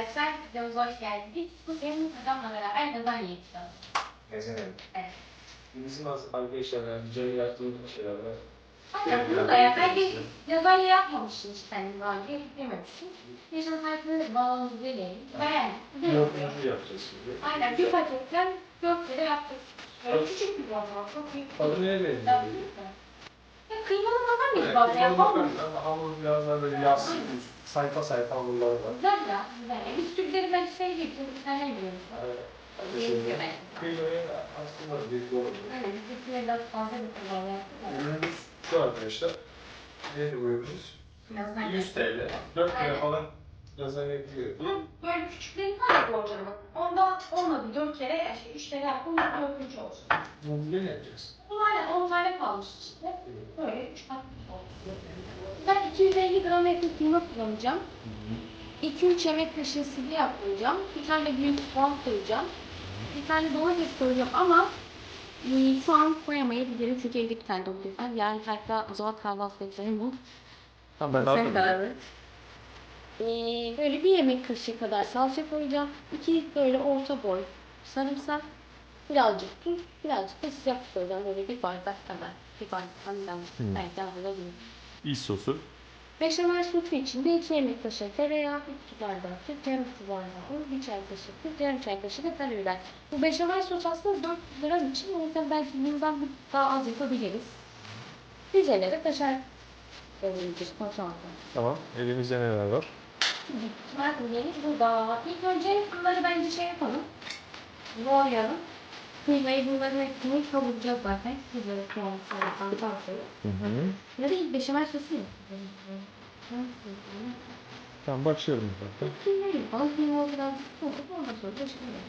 arkadaşlar, videomuza hoş geldiniz. Bugün adamla beraber lazanya yapacağız. Mesela Evet. bizim arkadaşlar yani Cem yaptığı şeyler var. Aynen bunu da ya. Ben bir lazanya yapmamıştım işte hani daha önce, yememiştim. Geçen farklı balonu deneyelim. Oluyor. Dördüncü yapacağız şimdi. Aynen bir paketten dört kere yaptık. Böyle küçük bir balon, çok büyük. Adı neye benziyor? Ya kıymalı Evet, bazen kıymalı yapalım mı? hamur biraz daha böyle yassı, sayfa sayfa hamurlar var. Güzel ya, güzel. Biz Türkleri ben için bir tane biliyoruz. Ee, Şimdi kıymayı aslında bir doğru. Aynen, biz Türkleri biraz fazla bir kıymalı yaptık. Ürünümüz şu arkadaşlar. Ürünümüz? Lazanya. 100 TL. 4 Aynen. lira falan lazanya ekliyor. Bunun böyle küçükleri var ya borcamın. Onda olmadı. Dört kere, şey, üç kere yaptım. Bu dördüncü olsun. Bunu ne yapacağız? Bunlarla onlarla kalmış işte. Böyle üç kat oldu. Ben 250 gram etli kıyma kullanacağım. 2-3 yemek kaşığı sıvı yağ koyacağım. Bir tane büyük soğan koyacağım. Bir tane domates koyacağım ama e, şu an koyamayabilirim çünkü evde bir tane domates var. Yani hatta o zaman kahvaltı edeceğim bu. Tamam Sen karar ver. Ee, böyle bir yemek kaşığı kadar salça koyacağım. İki böyle orta boy sarımsak. Birazcık tuz, birazcık da sıcak koyacağım. Böyle bir bardak kadar. Bir bardak kadar. Evet, daha da değil. İç sosu. Beşamel sosu için de 2 yemek kaşığı tereyağı, 1 su bardağı süt, yarım su bardağı un, 1 çay kaşığı süt, yarım çay kaşığı da karabiber. Bu beşamel sos aslında 400 gram için o yüzden belki bundan bir daha az yapabiliriz. Üzerine de kaşar. Konsantre. Tamam. Elimizde neler var? Malzememiz burada. İlk önce bunları bence şey yapalım. Doğrayalım. Kıymayı bunların hepsini kavuracağız zaten. Güzel soğanı falan tavsiye. Hı hı. Ya da ilk beşamel sosu mu? Tamam başlayalım zaten. Kıymayı yapalım. Kıymayı biraz soğutup ondan sonra şimdi.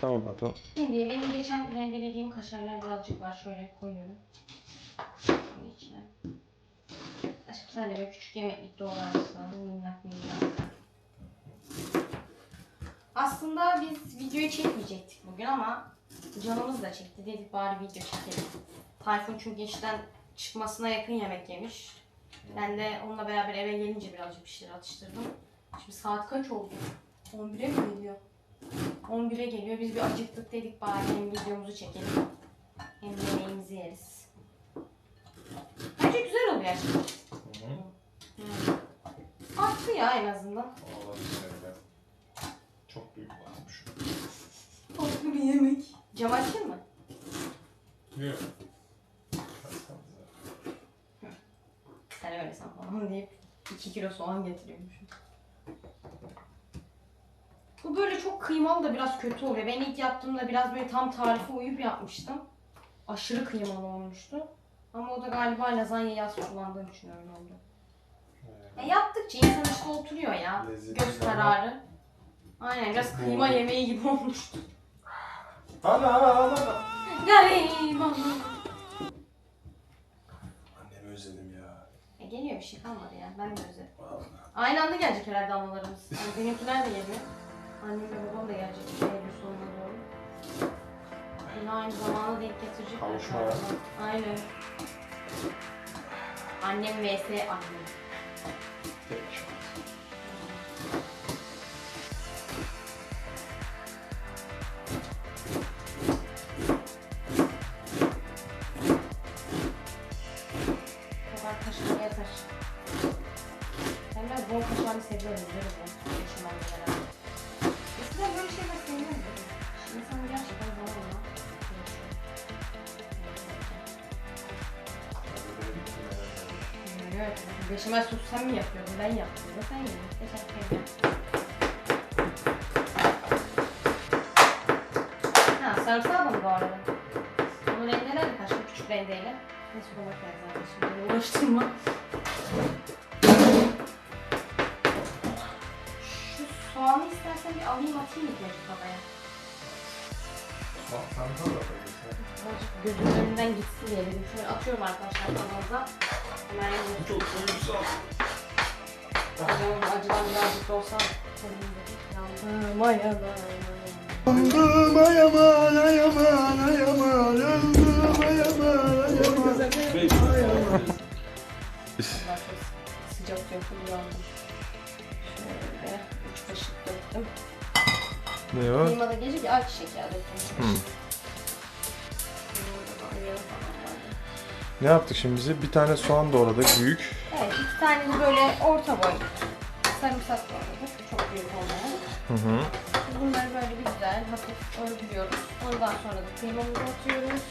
Tamam patron. Şimdi benim geçen rendelediğim kaşarlar birazcık var. Şöyle koyuyorum. Bunun içine. Aşkım sen de böyle küçük yemeklik doğrarsın. Minnak minnak. Aslında biz videoyu çekmeyecektik bugün ama canımız da çekti. Dedik bari video çekelim. Tayfun çünkü işten çıkmasına yakın yemek yemiş. Ben de onunla beraber eve gelince birazcık bir şeyler atıştırdım. Şimdi saat kaç oldu? 11'e mi geliyor? 11'e geliyor. Biz bir acıktık dedik bari hem videomuzu çekelim. Hem yemeğimizi yeriz. Bence güzel oluyor aşkım. Hmm. Arttı ya en azından. Çok büyük varmış. Tatlı bir yemek. Cam açayım mı? Yok. Sen öyle san falan deyip 2 kilo soğan getiriyormuşum. Bu böyle çok kıymalı da biraz kötü oluyor. Ben ilk yaptığımda biraz böyle tam tarife uyup yapmıştım. Aşırı kıymalı olmuştu. Ama o da galiba lazanya yaz kullandığım için öyle oldu. Ya yaptıkça insan işte oturuyor ya. Lezzetli Göz ama- kararı. Aynen biraz kıyma yemeği gibi olmuştu. Ana ana ana. Gariban. Annemi özledim ya. E geliyor bir şey kalmadı ya. Ben de özledim. Vallahi. Aynı anda gelecek herhalde analarımız. Yani benimkiler de geliyor. Annemle babam da gelecek. Eylül sonuna doğru. Yine aynı zamana denk getirecek. Kavuşma ya. Aynen. Annem vs annem. Beşamel sosu sen mi yapıyordun? Ben yaptım da sen yedin. Teşekkür ederim. Ha sarımsağı da mı doğradın? Onu rendeler mi kaçtı küçük rendeyle? Neyse ona bakarız zaten şimdi beni uğraştırma. Şu soğanı istersen bir alayım atayım önce tavaya. De yapabilirsin. Birazcık gözümün önünden gitsin diye dedim. Şöyle atıyorum arkadaşlar tavanıza. Hemen Çok duygusal. Acaba acıdan birazcık da olsa koyayım dedim. Yandım ayalar. Yandım ayaman ayaman ayaman yandım ayaman ayaman. Sıcak yapım yandım. Şöyle üç kaşık döktüm. Ne o? Kıyma da gelecek ya ayçiçek yağı dökülmüş. Ne yaptık şimdi bize? Bir tane soğan doğradık büyük. Evet iki tane de böyle orta boy sarımsak doğradık. Çok büyük olmayan. Hı hı. Bunları böyle bir güzel hafif örgülüyoruz. Ondan sonra da kıymamızı atıyoruz.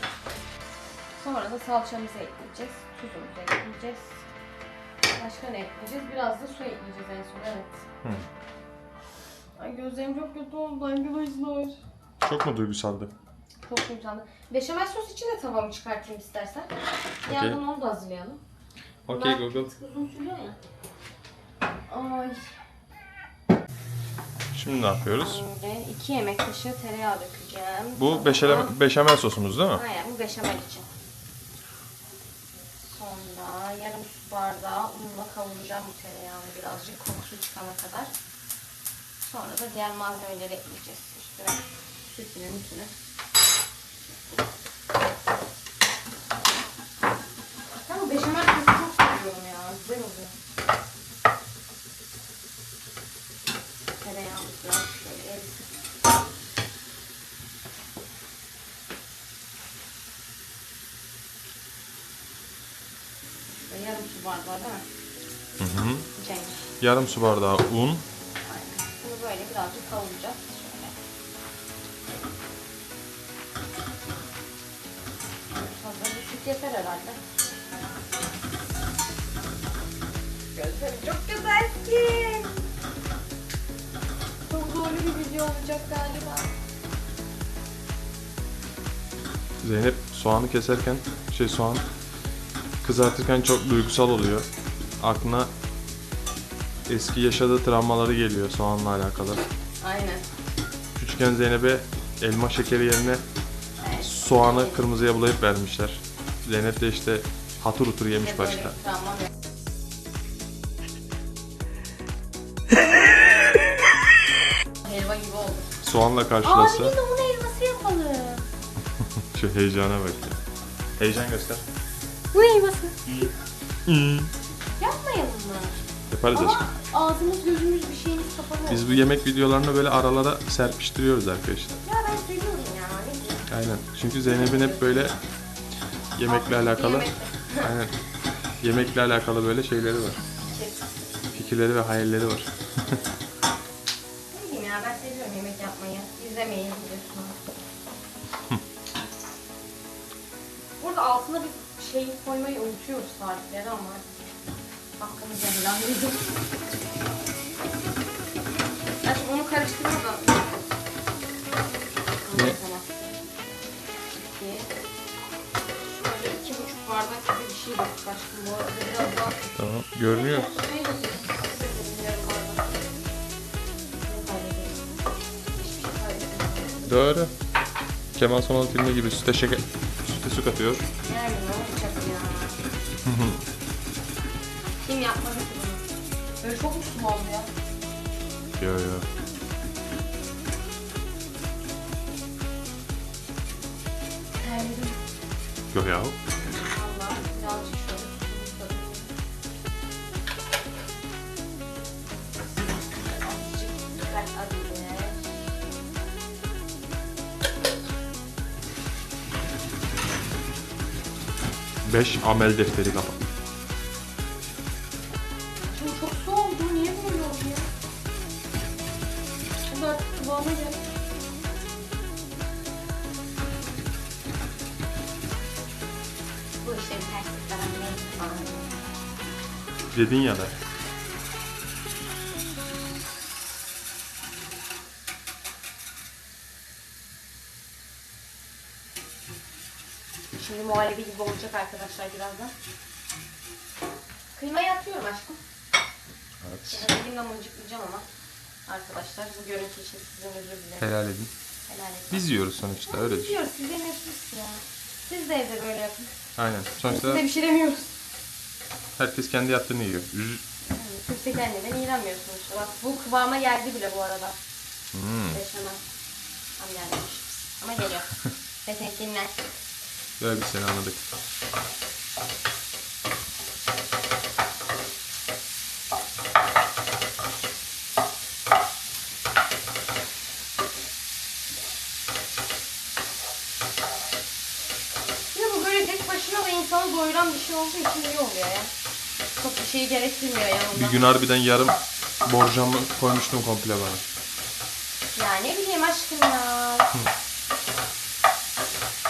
Sonra da salçamızı ekleyeceğiz. Tuzumuzu ekleyeceğiz. Başka ne ekleyeceğiz? Biraz da su ekleyeceğiz en son. Evet. Hı. Ay gözlerim çok kötü oldu arkadaşlar. Çok mu duygusaldı? Çok heyecanlı. Beşamel sos için de tavamı çıkartayım istersen. Okey. yandan onu da hazırlayalım. Okey Google. Uzun sürüyor ya. Ay. Şimdi ne yapıyoruz? İki yemek kaşığı tereyağı dökeceğim. Bu beşamel, beşamel sosumuz değil mi? Aynen bu beşamel için. Sonra yarım su bardağı unla kavuracağım bu tereyağını birazcık kokusu çıkana kadar. Sonra da diğer malzemeleri ekleyeceğiz. Üstüne sütünü mütünü. Tamam beşamel sosu çok seviyorum ya. Güzel oluyor. Tereyağımız biraz şöyle erisin. Yarım su bardağı değil mi? Hı hı. Cenk. Yarım su bardağı un. Video olacak galiba. Zeynep soğanı keserken, şey soğan kızartırken çok duygusal oluyor. Aklına eski yaşadığı travmaları geliyor soğanla alakalı. Aynen. Küçükken Zeynep'e elma şekeri yerine soğanı kırmızıya bulayıp vermişler. Zeynep de işte hatır hutur yemiş başta. bir Soğanla Aa bir karşılası de bunu helvası yapalım. şu heyecana bak ya. Heyecan göster. Bu helvası. Yapmayalım mı? Yaparız aşkım. Ama ağzımız gözümüz bir şeyimiz kapalı. Biz bu yemek videolarını böyle aralara serpiştiriyoruz arkadaşlar. Ya ben seviyorum ya. Ne diyeyim? Aynen. Çünkü Zeynep'in hep böyle yemekle alakalı Yemekle. aynen yemekle alakalı böyle şeyleri var. Fikirleri ve hayalleri var. seviyorum yemek yapmayı. İzlemeyi biliyorsun. Burada altına bir şey koymayı unutuyoruz tarifleri ama hakkımızı helal edin. Şimdi onu karıştırıyorum da. Ne? İki. Şöyle iki buçuk bardak gibi bir şey döktük aşkım. Bu arada biraz daha Tamam. Görünüyor. Şey Doğru. Kemal Sunal filmi gibi süte şeker süte su katıyor. Yani ne olacak ya? Kim yapmadı ki bunu? Böyle çok sulu oldu ya? Yo yo. Terledim. Yo ya. 5 amel defteri kapat. Şimdi çok soğuk bu niye böyle oldu ya? Bu da kıvama gel. Bu işlerin terslik falan ne? Dedin ya da. Şimdi muhallebi gibi olacak arkadaşlar birazdan. Kıymayı atıyorum aşkım. Evet. Yani elimle mıncıklayacağım ama. Arkadaşlar bu görüntü için sizden özür dilerim. Helal edin. Helal edin. Biz yiyoruz sonuçta öyle düşün. Biliyoruz sizin nefis ya. Siz de evde böyle yapın. Aynen. Biz Sonuçta de bir şey demiyoruz. herkes kendi yaptığını yiyor. Üz- Yani kimse kendinden iğrenmiyor sonuçta. Bak bu kıvama geldi bile bu arada. Hmm. Beşamel. Tam gelmiş. Ama geliyor. Metin dinlen. Böyle bir seni anladık. Ya bu böyle tek başına da doyuran bir şey olduğu için iyi oluyor ya. Çok bir şey gerektirmiyor yanında. Bir gün harbiden yarım borcamı koymuştum komple bana. Ya ne bileyim aşkım ya.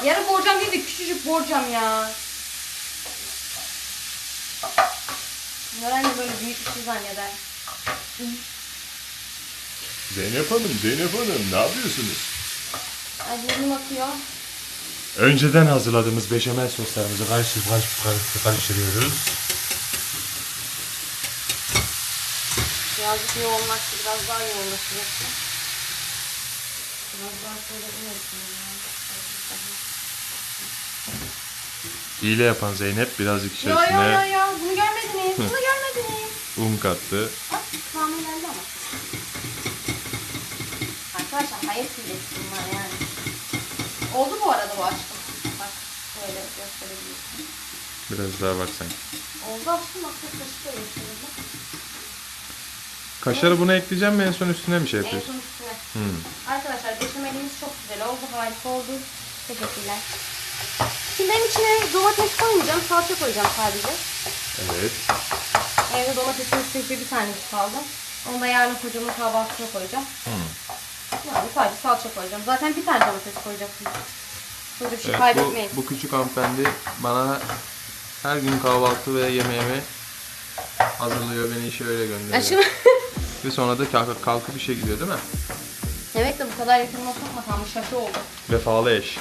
Yarı borcam değil de küçücük borcam ya. Öğrenci böyle büyük bir şey zanneder. Zeynep Hanım, Zeynep Hanım ne yapıyorsunuz? Burnum akıyor. Önceden hazırladığımız beşamel soslarımızı karıştırıp karıştırıp karıştırıp karıştırıyoruz. Birazcık yoğunlaştı, biraz daha yoğunlaşacak. Biraz daha şöyle inersin ya. Hile yapan Zeynep birazcık yo yo içerisine yo bunu görmediniz, bunu görmediniz. un kattı. Bak kıvamı geldi ama. Arkadaşlar hayır hilesi bunlar yani. Oldu bu arada bu aşkım. Bak şöyle gösterebilirsin. Biraz daha var sanki. Oldu aşkım bak çok kaşıkla gösterelim. Kaşarı buna ekleyeceğim mi en son üstüne mi şey En yapıyorsun? son üstüne. Hmm. Arkadaşlar beşamelimiz çok güzel oldu. Harika oldu. Teşekkürler. Şimdi ben içine domates koymayacağım. Salça koyacağım sadece. Evet. Evde domatesin sürekli bir tanesi kaldı. Onu da yarın kocamın kahvaltısına koyacağım. Hmm. Yani sadece salça koyacağım. Zaten bir tane domates koyacaksın. Böyle bir şey Evet, bu, kaybetmeyin. bu küçük hanımefendi bana her gün kahvaltı ve yemeğimi hazırlıyor. Beni işe öyle gönderiyor. Aşkım. Ve sonra da kalkıp, kalkıp işe gidiyor değil mi? evet de bu kadar yakınıma sokmasam bu şaşı oldu. Vefalı eş.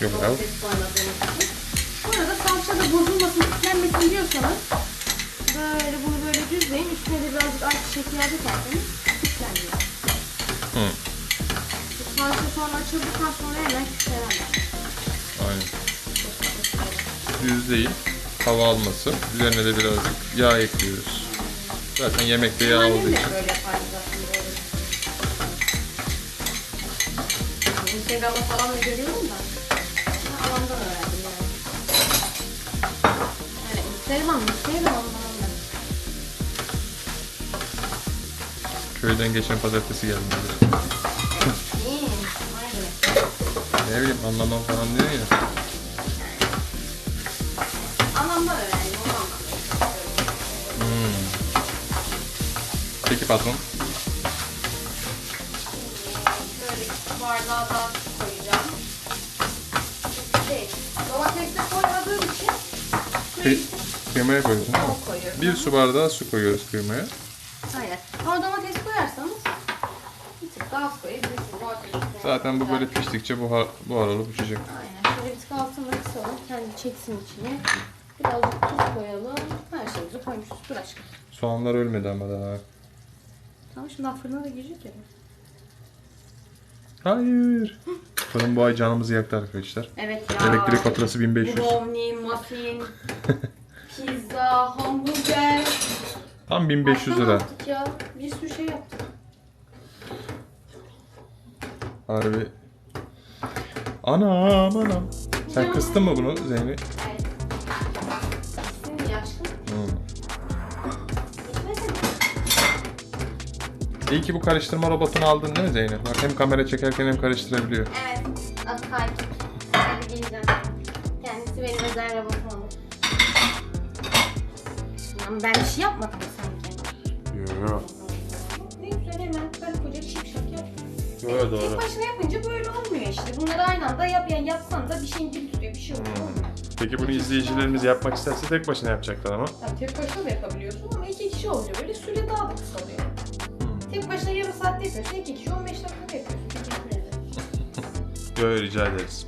Yok ya. Domates koymadığımız için. Bu arada salça da bozulmasın, kitlenmesin diyorsanız böyle bunu böyle düzleyin. Üstüne de birazcık ayçiçek yağı dökerseniz kitlenmiyor. Hı. Bu salça sonra açıldıktan sonra hemen kitlenemez. Aynen. Düz değil. Hava alması. Üzerine de birazcık yağ ekliyoruz. Zaten yemekte yağ olduğu için. böyle Instagram'da falan da görüyorum da. Instagram falan da. Köyden geçen pazartesi geldim. İyi. Vay be. Ne bileyim anlamam falan diyor ya. Anamdan öğrendim, anladım. Hmm. Peki patron. Böyle iki bardağı daha su koyacağım. Şey, domatesle koymadığım için Kıy kıymaya koyuyorsun değil mi? koyuyorum. Bir su bardağı su koyuyoruz kıymaya. Aynen. Ama domates koyarsanız bir tık daha az koyabilirsiniz. Zaten bu böyle piştikçe buhar, buhar olup uçacak. Aynen. Şöyle bir tık altını kısalım. Kendi çeksin içine. Birazcık tuz koyalım. Her şeyimizi koymuşuz. Dur aşkım. Soğanlar ölmedi ama daha. Tamam şimdi daha fırına da girecek ya. Hayır. Fırın bu ay canımızı yaktı arkadaşlar. Evet ya. Elektrik faturası 1500. Brownie, muffin, pizza, hamburger. Tam 1500 Başka ne lira. yaptık ya? Bir sürü şey yaptık. Harbi. Anam anam. Sen Ya. kıstın mı bunu Zeynep? Evet. Aşkım. Hmm. Mi? İyi ki bu karıştırma robotunu aldın değil mi Zeynep? Bak hem kamera çekerken hem karıştırabiliyor. Evet. Takip. Hadi geleceğim. Kendisi benim özel robotum. Ama ben bir şey yapmadım sanki. Yok. Ne güzel hemen karı koca şipşak yap. Yo Tek başına yapınca böyle olmuyor işte. Bunları aynı anda yap yani yapsan da bir şeyin dil tutuyor bir şey oluyor. Hmm. Peki bunu izleyicilerimiz yapmak isterse tek başına yapacaklar ama. Yani tek başına da yapabiliyorsun ama iki kişi olunca böyle süre daha da kısalıyor. Hmm. Tek başına yarım saatte yapıyorsun, iki kişi 15 dakikada yapıyorsun. Teşekkür ederim. Yo rica ederiz.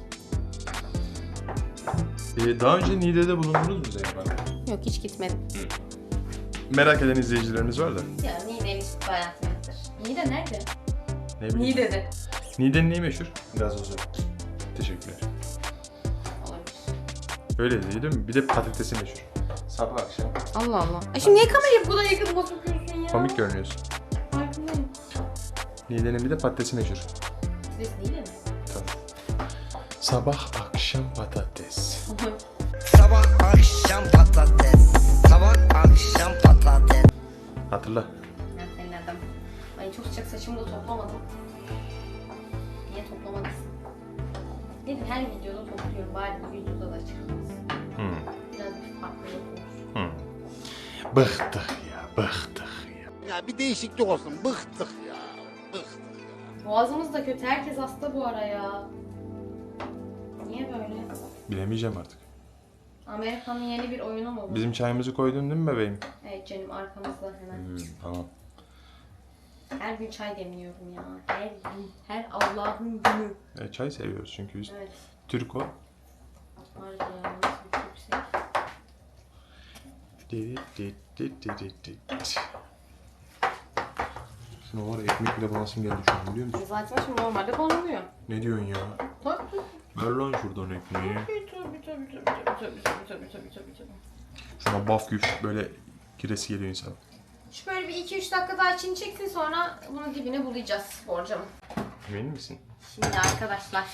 Ee, daha önce Niğde'de bulundunuz mu Zeynep Hanım? Yok hiç gitmedim. Merak eden izleyicilerimiz var da. Ya Niğde'nin hayatım yoktur. Niğde nerede? Ne bileyim. Niğde'de. Niğde'nin neyi meşhur? Gazozu. Teşekkürler. Olabilir. Öyle değil mi? Bir de patatesi meşhur. Sabah akşam. Allah Allah. Ay şimdi niye kamerayı bu kadar yakınıma sokuyorsun ya? Komik görünüyorsun. Ay Niğde'nin bir de patatesi meşhur. Biz değil mi? Sabah akşam patates. Sabah akşam patates Sabah akşam patates Hatırla. Ben. Ay çok sıcak saçımı da toplamadım. Niye toplamadın? Dedim her videoda topluyorum. Bari bu videoda da çıkmaz. Hmm. Biraz bir farklılık olur. Hmm. Bıktık ya, bıktık ya. Ya bir değişiklik olsun. Bıktık ya. Bıktık. Boğazımız da kötü. Herkes hasta bu ara ya. Niye böyle? Bilemeyeceğim artık. Amerika'nın yeni bir oyunu mu bu? Bizim çayımızı koydun değil mi bebeğim? Evet canım arkamızda hemen. Hmm, tamam. Her gün çay demliyorum ya. Her gün. Her Allah'ın günü. E, çay seviyoruz çünkü biz. Evet. Türk o. Var ya nasıl bir yüksek. Dit, dit, dit, dit, dit, dit. Sen var ya, ekmek bile bulasın geldi şu an biliyor musun? Zaten şimdi normalde konuluyor. Ne diyorsun ya? Tabii. Ver lan şuradan ekmeği. Tabii tabii tabii tabii tabii tabii tabii tabii tabii tabii. Şuna baf güç böyle giresi geliyor insan. Şu böyle bir 2-3 dakika daha çini çeksin sonra bunu dibine bulayacağız borcamı. Emin misin? Şimdi arkadaşlar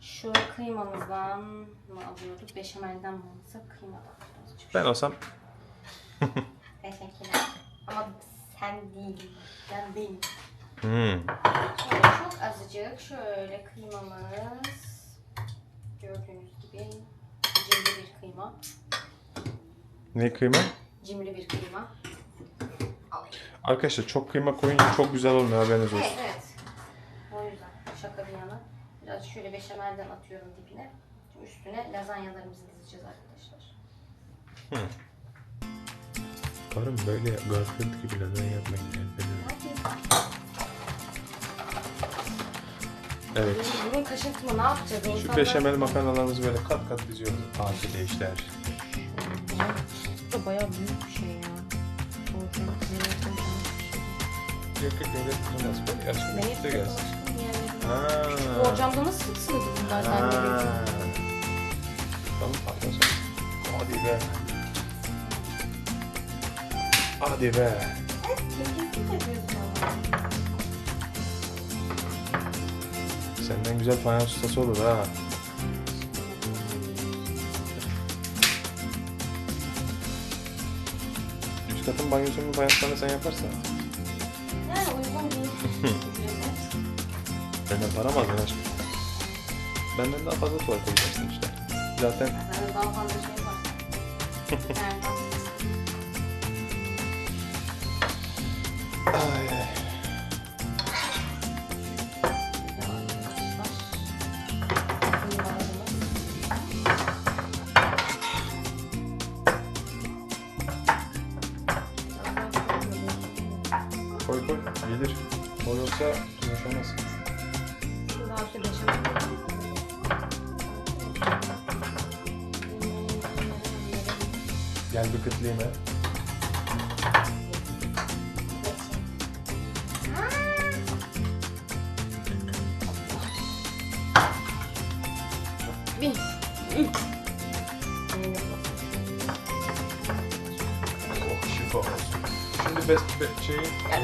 şu kıymamızdan mı alıyorduk? Beşamelden mi alsak kıymadan? Ben olsam Teşekkürler. Ama sen değil. Ben değilim. Hmm. Şöyle çok azıcık şöyle kıymamız. Gördüğünüz gibi cimri bir kıyma. Ne kıyma? Cimri bir kıyma. Alayım. Arkadaşlar çok kıyma koyunca çok güzel olmuyor haberiniz olsun. Evet evet. O yüzden şaka bir yana. Biraz şöyle beşamelden atıyorum dibine. Üstüne lazanyalarımızı dizeceğiz arkadaşlar. Karım böyle gaflet gibi neden yapmak Evet. Bunun kaşıntımı ne yapacağız? Şu İnsanlar- beşamel makarnalarımızı böyle kat kat diziyoruz. Afiyet işler. Bu da bayağı büyük bir şey ya. Borcamı kıymetini Yok yok öyle tutulmaz. Böyle Ben gelsin. hep Size gelsin. yani. Ha. Borcamda nasıl sığdı bunlar Ha. benim? Tamam sen. Hadi be. Hadi be. Kekik yapıyorsun Senden güzel fayans ustası olur ha. Üst katın banyosunun fayanslarını sen yaparsan. Yani uygun değil. Benden para mı aldın aşkım? Benden daha fazla tuvalet yapacaksın işte. Zaten Zaten daha fazla şey var. Yani Ay, ay. Olsun. Şimdi best be, şeyi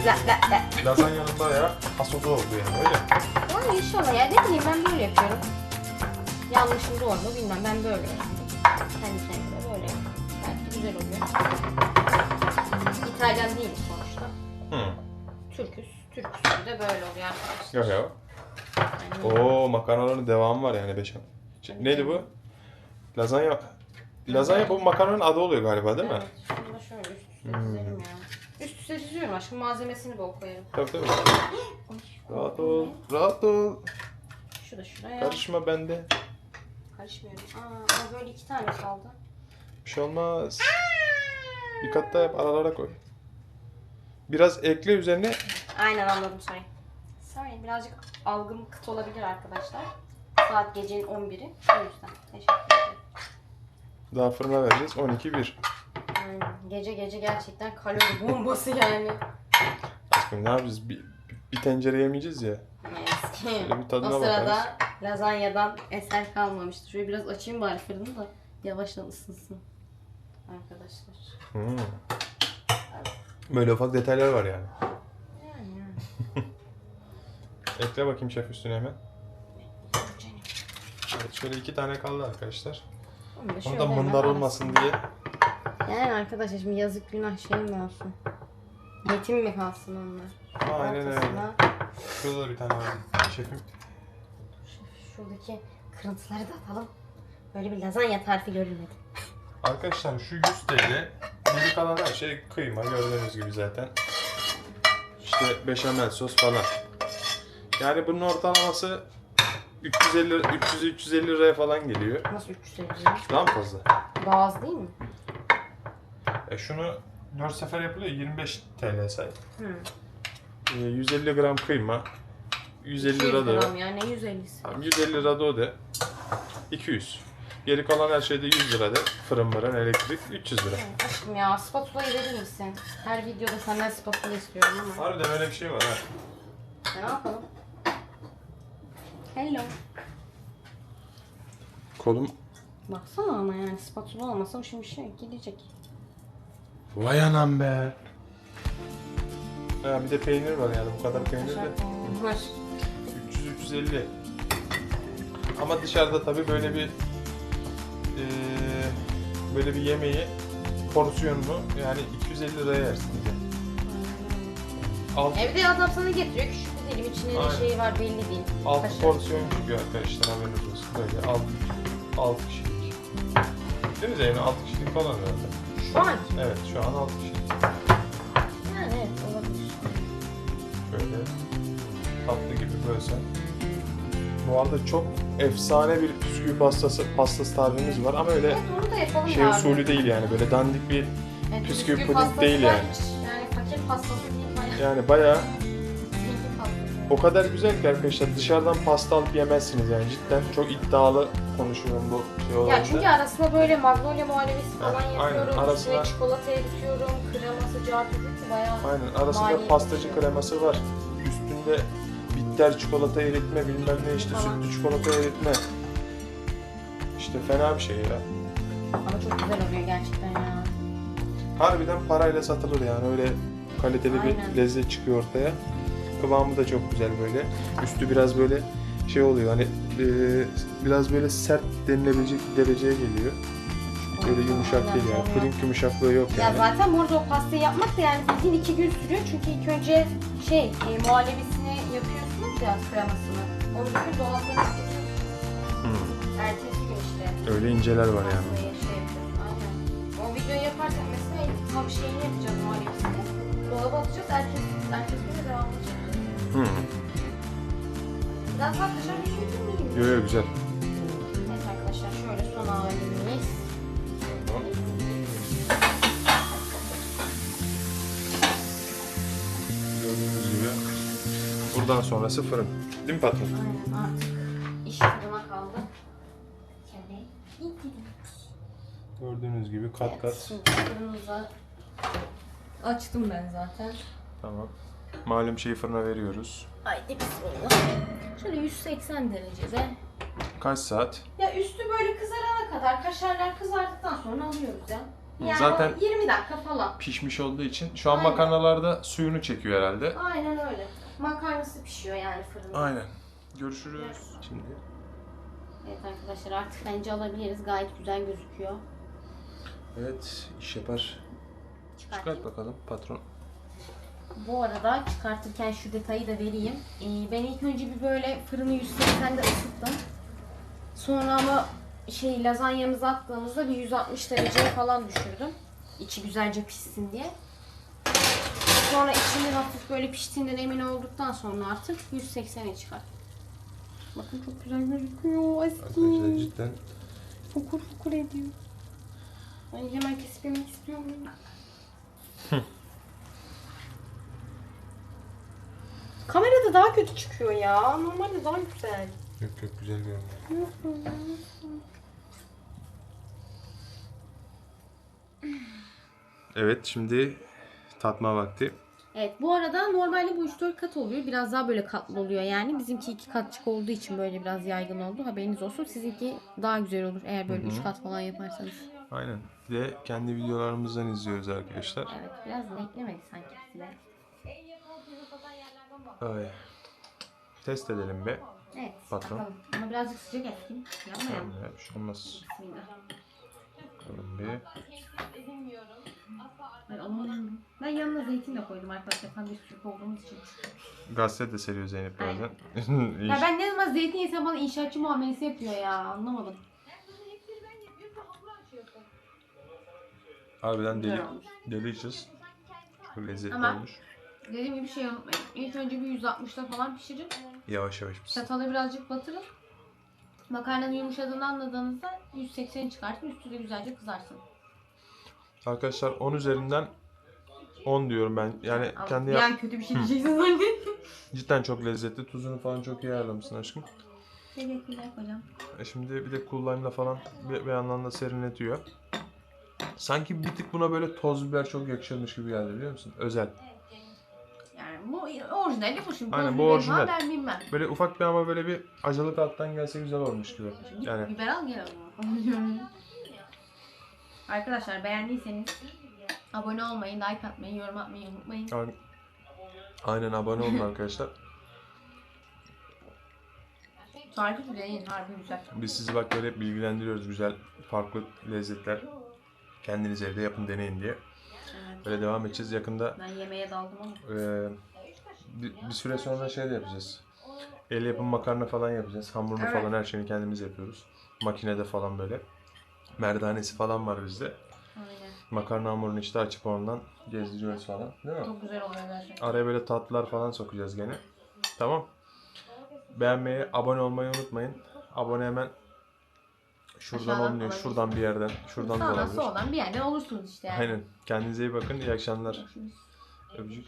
La la la. lazanyanın bayağı hasodu oldu yani öyle. Yani inşallah ya ne bileyim ben böyle yapıyorum. Yanlışım doğru mu bilmem ben böyle yapıyorum. Kendi kendime böyle. Belki güzel oluyor. İtalyan değiliz sonuçta. Hı. Türküz. Türk usulü de böyle oluyor arkadaşlar. Yok ya. Yani Oo makarnaların devamı var yani beşam. Şey, neydi bu? Lazanya. Lazanya bu makarnanın adı oluyor galiba değil mi? Evet, şunu da şöyle üst üste Hmm. dizelim ya. Üst üste diziyorum aşkım malzemesini bol koyarım. Tabii tabii. Rahat ol, rahat ol. Şu da şuraya. Karışma bende. Karışmıyorum. Aa, ama böyle iki tane kaldı. Bir şey olmaz. Bir kat daha yap aralara koy. Biraz ekle üzerine. Aynen anladım sorry. Sorry birazcık algım kıt olabilir arkadaşlar. Saat gecenin 11'i. O yüzden teşekkür ederim. Daha fırına vereceğiz. 12 1. Aynen. Gece gece gerçekten kalori bombası yani. Aşkım ne yapacağız? Bir, bir tencere yemeyeceğiz ya. Neyse. Bir tadına o sırada bakarız. lazanyadan eser kalmamıştı. Şöyle biraz açayım bari fırını da yavaştan ısınsın. Arkadaşlar. Hmm. Böyle ufak detaylar var yani. Yani Ekle bakayım şef üstüne hemen. Evet şöyle iki tane kaldı arkadaşlar. Onu da Onu da mındar olmasın diye. Yani arkadaşlar şimdi yazık günah şey mi olsun? Yetim mi kalsın onlar? Aynen öyle. Ortasına Şurada da bir tane var şefim. Şuradaki kırıntıları da atalım. Böyle bir lazanya tarifi görülmedi. Arkadaşlar şu 100 TL. Geri kalan her şey kıyma gördüğünüz gibi zaten. İşte beşamel sos falan. Yani bunun ortalaması 350 300 350 liraya falan geliyor. Nasıl 350 Daha mı fazla? Daha az değil mi? E şunu 4 sefer yapılıyor 25 TL say. Hı. E, 150 gram kıyma. 150 200 lira da gram yani 150'si. Tamam, 150 lira da o de. 200. Geri kalan her şeyde 100 lira de. Fırın mırın, elektrik 300 lira. Aşkım ya spatulayı verir misin? Her videoda senden spatula istiyorum ama. Harbiden öyle bir şey var ha. Ne yapalım? Hello. Kolum Baksana ama yani spatula olmasa şimdi şey gidecek. Vay anam be. Ha bir de peynir var yani bu kadar peynir de. Var. 300-350. Ama dışarıda tabii böyle bir eee, böyle bir yemeği porsiyonunu yani 250 liraya yersin diye. Alt, Evde adam sana getiriyor küçük bir dilim içinde ne Aynen. şey var belli değil. altı Kaşar. porsiyon çıkıyor arkadaşlar haberiniz olsun. Böyle 6 6 kişilik. Değil mi Zeynep? 6 kişilik falan herhalde. Şu an Evet şu an 6 kişilik. yani evet olabilir. Böyle tatlı gibi bölsen. Bu arada çok efsane bir bisküvi pastası, pastası tarifimiz var ama öyle Evet onu da yapalım şey ya. usulü değil yani böyle dandik bir Evet, bisküvi puding pastası değil yani. Yani fakir pastası değil bayağı yani bayağı zengin pastası. o kadar güzel ki arkadaşlar dışarıdan pasta alıp yemezsiniz yani cidden çok iddialı konuşuyorum bu şey olarak Ya çünkü da. arasına böyle magnolia muhallebisi falan aynen, yapıyorum. arasına- Üstüne çikolata eritiyorum. Kreması, cartürütü bayağı. Aynen arasında pastacı kreması var. Üstünde bitter çikolata eritme bilmem ne işte Falan. sütlü çikolata eritme. İşte fena bir şey ya. Ama çok güzel oluyor gerçekten ya. Harbiden parayla satılır yani öyle kaliteli bir Aynen. lezzet çıkıyor ortaya. Kıvamı da çok güzel böyle. Üstü biraz böyle şey oluyor hani e, biraz böyle sert denilebilecek bir dereceye geliyor. Böyle yumuşak değil yani. Puding yumuşaklığı yok Ya yani. zaten bu arada o pastayı yapmak da yani bildiğin iki gün sürüyor. Çünkü ilk önce şey e, muhallebisini yapıyorsunuz ya kremasını. Onu bir gün dolapta tutuyorsunuz. Hmm. Ertesi gün işte. Öyle inceler var yani. Pastayı şey yapıyorsun. Aynen. O videoyu yaparsak mesela tam şeyini yapacağız muhallebisini. Dolaba atacağız. Ertesi, ertesi gün de devam edecek. Hmm. Daha dışarı düşündüm miyim? Yo yo güzel. Evet arkadaşlar şöyle son halimiz. Gördüğünüz gibi. Buradan sonrası fırın. Değil mi patron? Aynen artık iş fırına kaldı. Şöyle. Gördüğünüz gibi kat Evet, kat. Şimdi fırınımıza açtım ben zaten. Tamam. Malum şeyi fırına veriyoruz. Haydi bismillah. Şöyle 180 derecede. Kaç saat? Ya üstü böyle kızarana kadar kaşarlar kızardıktan sonra alıyoruz ya. Yani Zaten- o 20 dakika falan. Pişmiş olduğu için. Şu an Aynen. makarnalarda suyunu çekiyor herhalde. Aynen öyle. Makarnası pişiyor yani fırında. Aynen. Görüşürüz. Şimdi Evet arkadaşlar artık bence alabiliriz. Gayet güzel gözüküyor. evet iş yapar. Çıkartayım. Çıkart bakalım patron. Bu arada çıkartırken şu detayı da vereyim. Ee, ben ilk önce bir böyle fırını 180'de ısıttım. Sonra ama şey lazanyamızı attığımızda bir 160 dereceye falan düşürdüm. İçi güzelce pişsin diye. Sonra içinin hafif böyle piştiğinden emin olduktan sonra artık 180'e çıkarttım. Bakın çok güzel gözüküyor. Arkadaşlar Eski. cidden Fokur fokur ediyor. Ay hemen kesip yemek istiyorum. Kamerada daha kötü çıkıyor ya. Normalde daha güzel. yok yok güzel görünüyor. Evet şimdi tatma vakti. Evet bu arada normalde bu 3-4 kat oluyor. Biraz daha böyle katlı oluyor yani. Bizimki 2 katçık olduğu için böyle biraz yaygın oldu. Haberiniz olsun. Sizinki daha güzel olur eğer böyle 3 kat falan yaparsanız. Aynen. Bir de kendi videolarımızdan izliyoruz arkadaşlar. Evet biraz da eklemedik sanki size. Ay. test edelim be. Evet. Patron. Bakalım. Ama birazcık sıcak etkin. Yanmayalım. Tamam ya, bir şey olmaz. Bismillah. Bakalım bir. Ben aman Ben yanına zeytin de koydum arkadaşlar. Tam bir Türk olduğumuz için. Gazete de seriyor Zeynep birazdan. Ya ben ne zaman zeytin yesem bana inşaatçı muamelesi yapıyor ya. Anlamadım. Harbiden deli, delicious. Çok lezzetli Ama- olmuş. Dediğim gibi bir şey unutmayın. İlk önce bir 160'da falan pişirin. Yavaş yavaş pişsin. Çatalı birazcık batırın. Makarnanın yumuşadığını anladığınızda 180 çıkartın. Üstü de güzelce kızarsın. Arkadaşlar 10 üzerinden 10 diyorum ben. Yani Al, kendi yap- an kötü bir şey diyeceksin zannettim. cidden çok lezzetli. Tuzunu falan çok iyi ayarlamışsın aşkım. Teşekkürler hocam. E şimdi bir de lime'la falan bir, bir yandan da serinletiyor. Sanki bir tık buna böyle toz biber çok yakışırmış gibi geldi biliyor musun? Özel. Yani bu orijinali bu şimdi. Aynen, bu biber orijinal. falan Ben bilmem. Böyle ufak bir ama böyle bir acılık alttan gelse güzel olmuş gibi. Yani biber al gel o zaman. Arkadaşlar beğendiyseniz abone olmayı, like atmayı, yorum atmayı unutmayın. Aynen, aynen abone olun arkadaşlar. Tarifi deneyin harbi güzel. Biz sizi bak böyle hep bilgilendiriyoruz güzel farklı lezzetler. Kendiniz evde yapın deneyin diye. Böyle devam edeceğiz. Yakında Ben yemeğe daldım ama. e, bir, bir süre sonra şey de yapacağız. El yapım makarna falan yapacağız. Hamurunu Evet. falan her şeyini kendimiz yapıyoruz. Makinede falan böyle. Merdanesi falan var bizde. Aynen. Makarna hamurunu işte açıp ondan gezdiriyoruz falan. Değil mi? Çok güzel oluyor gerçekten. Araya böyle tatlılar falan sokacağız gene. Tamam. Beğenmeyi, abone olmayı unutmayın. Abone hemen şuradan Aşağıdan olmuyor. olabilir. Şuradan bir yerden. Şuradan da Sağdan olabilir. soldan bir yerden olursunuz işte yani. Aynen. Kendinize iyi bakın. İyi akşamlar. Öpücük.